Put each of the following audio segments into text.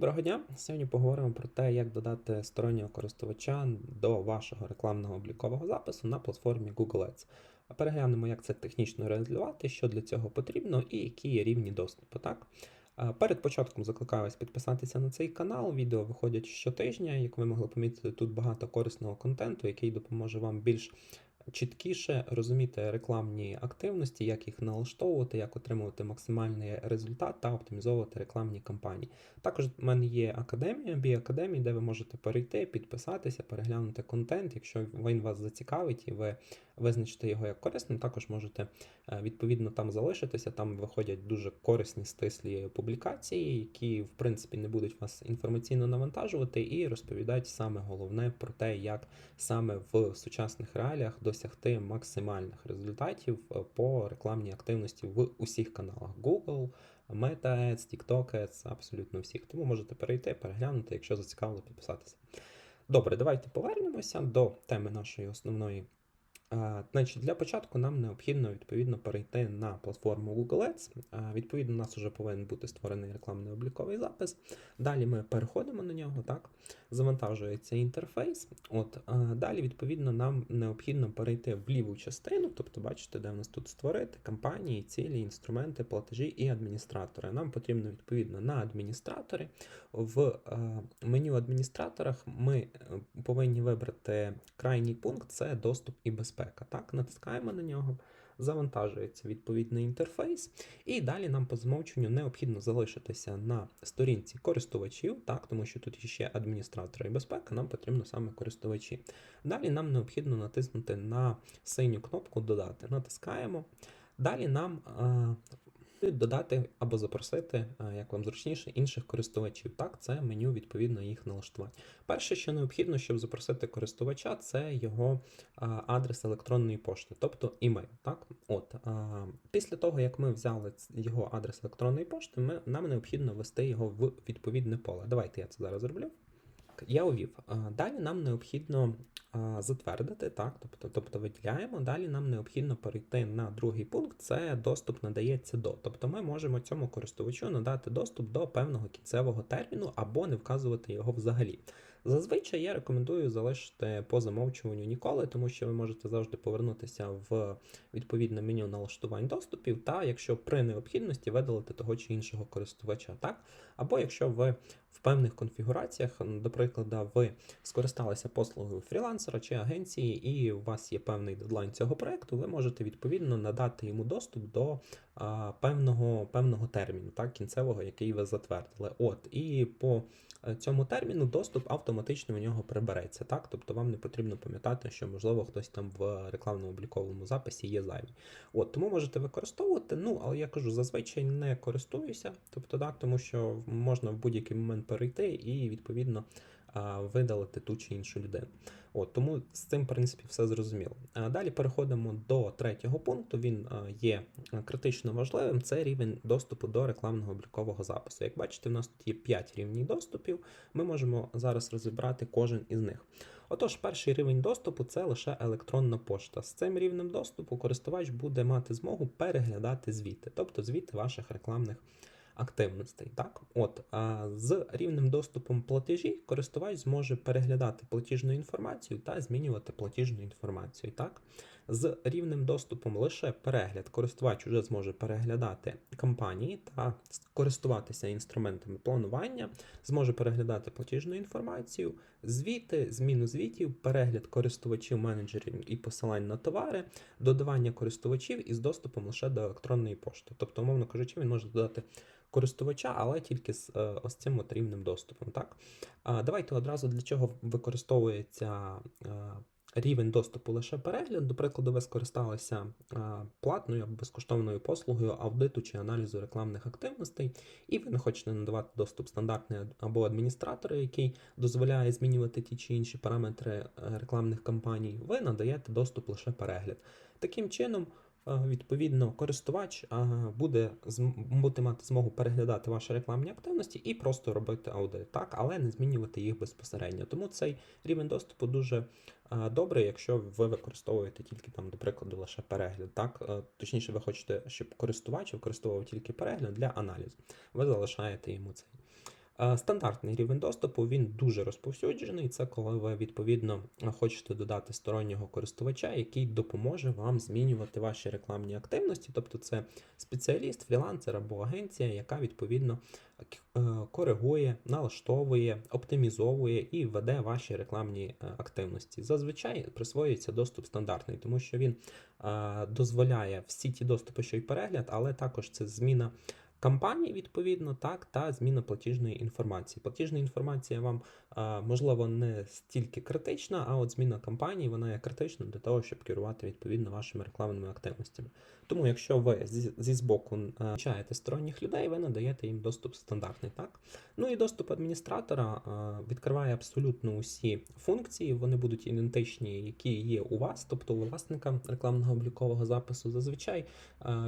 Доброго дня! Сьогодні поговоримо про те, як додати стороннього користувача до вашого рекламного облікового запису на платформі Google Ads. Переглянемо, як це технічно реалізувати, що для цього потрібно і які є рівні доступу. Так? Перед початком закликаю вас підписатися на цей канал. Відео виходять щотижня. Як ви могли помітити, тут багато корисного контенту, який допоможе вам більш чіткіше розуміти рекламні активності, як їх налаштовувати, як отримувати максимальний результат та оптимізовувати рекламні кампанії. Також в мене є академія, Біакадемія, де ви можете перейти, підписатися, переглянути контент. Якщо він вас зацікавить і ви визначите його як корисним, також можете е, відповідно там залишитися. Там виходять дуже корисні стислі публікації, які в принципі не будуть вас інформаційно навантажувати, і розповідають саме головне про те, як саме в сучасних реаліях досягти максимальних результатів е, по рекламній активності в усіх каналах Google. Meta Ads, TikTok Ads, абсолютно всіх. Тому можете перейти, переглянути, якщо зацікавило, підписатися. Добре, давайте повернемося до теми нашої основної Значить, Для початку нам необхідно відповідно перейти на платформу Google Ads. Відповідно, у нас вже повинен бути створений рекламний обліковий запис. Далі ми переходимо на нього, так, завантажується інтерфейс. От, Далі, відповідно, нам необхідно перейти в ліву частину, тобто, бачите, де в нас тут створити кампанії, цілі, інструменти, платежі і адміністратори. Нам потрібно відповідно на адміністратори. В меню адміністраторах ми е, повинні вибрати крайній пункт це доступ і безпека безпека. Так, Натискаємо на нього, завантажується відповідний інтерфейс, і далі нам по замовченню необхідно залишитися на сторінці користувачів, так, тому що тут ще адміністратори і безпека, нам потрібно саме користувачі. Далі нам необхідно натиснути на синю кнопку Додати. Натискаємо. Далі нам додати або запросити, е, як вам зручніше, інших користувачів. Так, це меню відповідно їх налаштувань. Перше, що необхідно, щоб запросити користувача, це його адрес електронної пошти, тобто імейл. Так, от після того, як ми взяли його адрес електронної пошти, ми, нам необхідно ввести його в відповідне поле. Давайте я це зараз зроблю. Я увів. Далі нам необхідно затвердити, так, тобто тобто виділяємо. Далі нам необхідно перейти на другий пункт, це доступ надається до. Тобто ми можемо цьому користувачу надати доступ до певного кінцевого терміну або не вказувати його взагалі. Зазвичай я рекомендую залишити по замовчуванню ніколи, тому що ви можете завжди повернутися в відповідне меню налаштувань доступів, та якщо при необхідності видалити того чи іншого користувача, так? Або якщо ви в певних конфігураціях, до прикладу, ви скористалися послугою фрілансера чи агенції, і у вас є певний дедлайн цього проекту, ви можете відповідно надати йому доступ до а, певного певного терміну, так, кінцевого, який ви затвердили. От, І по е, цьому терміну доступ автоматично у нього прибереться. так, Тобто вам не потрібно пам'ятати, що, можливо, хтось там в рекламному обліковому записі є зайвий. От, Тому можете використовувати, ну, але я кажу, зазвичай не користуюся, тобто, так, тому що можна в будь-який момент перейти і, відповідно, видалити ту чи іншу людину. От, Тому з цим, в принципі, все зрозуміло. Далі переходимо до третього пункту. Він є критично важливим. Це рівень доступу до рекламного облікового запису. Як бачите, в нас тут є 5 рівнів доступів. Ми можемо зараз розібрати кожен із них. Отож, перший рівень доступу це лише електронна пошта. З цим рівнем доступу користувач буде мати змогу переглядати звіти, тобто звіти ваших рекламних активностей. Так? От, а З рівним доступом платежі користувач зможе переглядати платіжну інформацію та змінювати платіжну інформацію. Так? З рівнем доступом лише перегляд, користувач вже зможе переглядати кампанії та користуватися інструментами планування, зможе переглядати платіжну інформацію, звіти, зміну звітів, перегляд користувачів, менеджерів і посилань на товари, додавання користувачів із доступом лише до електронної пошти. Тобто, умовно кажучи, він може додати користувача, але тільки з е, ось цим от рівним доступом. Так? Давайте одразу для чого використовується е, рівень доступу лише перегляд. До прикладу, ви скористалися платною або безкоштовною послугою аудиту чи аналізу рекламних активностей, і ви не хочете надавати доступ стандартний або адміністратора, який дозволяє змінювати ті чи інші параметри е, рекламних кампаній, ви надаєте доступ лише перегляд. Таким чином. Відповідно, користувач буде буде мати змогу переглядати ваші рекламні активності і просто робити аудит, так, але не змінювати їх безпосередньо. Тому цей рівень доступу дуже добрий, якщо ви використовуєте тільки там, до прикладу, лише перегляд. Так, точніше, ви хочете, щоб користувач використовував тільки перегляд для аналізу. Ви залишаєте йому цей. Е, Стандартний рівень доступу він дуже розповсюджений. Це коли ви відповідно хочете додати стороннього користувача, який допоможе вам змінювати ваші рекламні активності. Тобто це спеціаліст, фрілансер або агенція, яка відповідно е, коригує, налаштовує, оптимізовує і веде ваші рекламні е, активності. Зазвичай присвоюється доступ стандартний, тому що він дозволяє всі ті доступи, що й перегляд, але також це зміна. Кампанії, відповідно, так, та зміна платіжної інформації. Платіжна інформація вам, можливо, не стільки критична, а от зміна кампанії вона є критична для того, щоб керувати відповідно вашими рекламними активностями. Тому, якщо ви зі, збоку навчаєте сторонніх людей, ви надаєте їм доступ стандартний. Так? Ну і доступ адміністратора відкриває абсолютно усі функції, вони будуть ідентичні, які є у вас, тобто у власника рекламного облікового запису. Зазвичай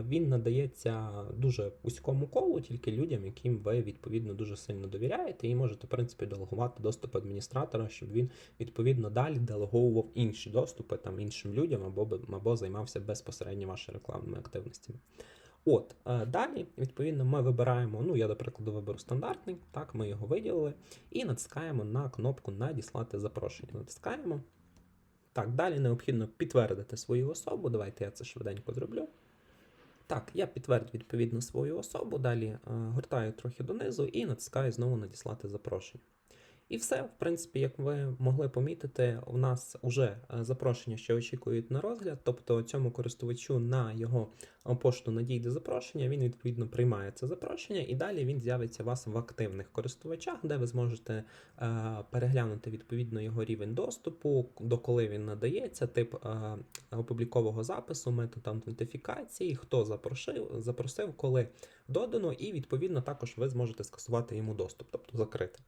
він надається дуже вузькому колу, тільки людям, яким ви відповідно дуже сильно довіряєте, і можете, в принципі, делегувати доступ адміністратора, щоб він відповідно далі делеговував інші доступи там іншим людям або, або займався безпосередньо вашими рекламними активностями. От е, далі, відповідно, ми вибираємо. Ну, я, до прикладу, виберу стандартний, так, ми його виділили, і натискаємо на кнопку Надіслати запрошення. Натискаємо. Так, далі необхідно підтвердити свою особу. Давайте я це швиденько зроблю. Так, я підтвердив відповідно свою особу, далі е, гортаю трохи донизу і натискаю знову надіслати запрошення. І все, в принципі, як ви могли помітити, у нас вже запрошення, що очікують на розгляд, тобто цьому користувачу на його е, пошту надійде запрошення, він відповідно приймає це запрошення, і далі він з'явиться у вас в активних користувачах, де ви зможете е, переглянути відповідно його рівень доступу, до коли він надається, тип е, опублікового запису, метод аутентифікації, хто запросив, запросив, коли додано, і відповідно також ви зможете скасувати йому доступ, тобто закрити.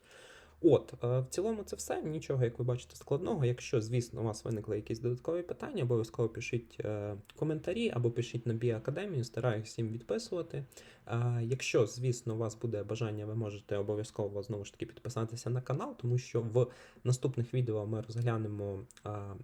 От, е, в цілому це все. Нічого, як ви бачите, складного. Якщо, звісно, у вас виникли якісь додаткові питання, обов'язково пишіть е, коментарі або пишіть на Біакадемію, стараюся всім відписувати. Е, Якщо, звісно, у вас буде бажання, ви можете обов'язково знову ж таки підписатися на канал, тому що в наступних відео ми розглянемо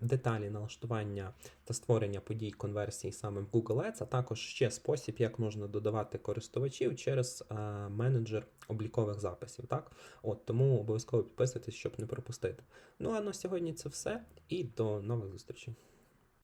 деталі налаштування та створення подій конверсії саме в Google Ads, а також ще спосіб, як можна додавати користувачів через менеджер облікових записів. Так? От тому обов'язково підписуйтесь, щоб не пропустити. Ну а на сьогодні це все, і до нових зустрічей.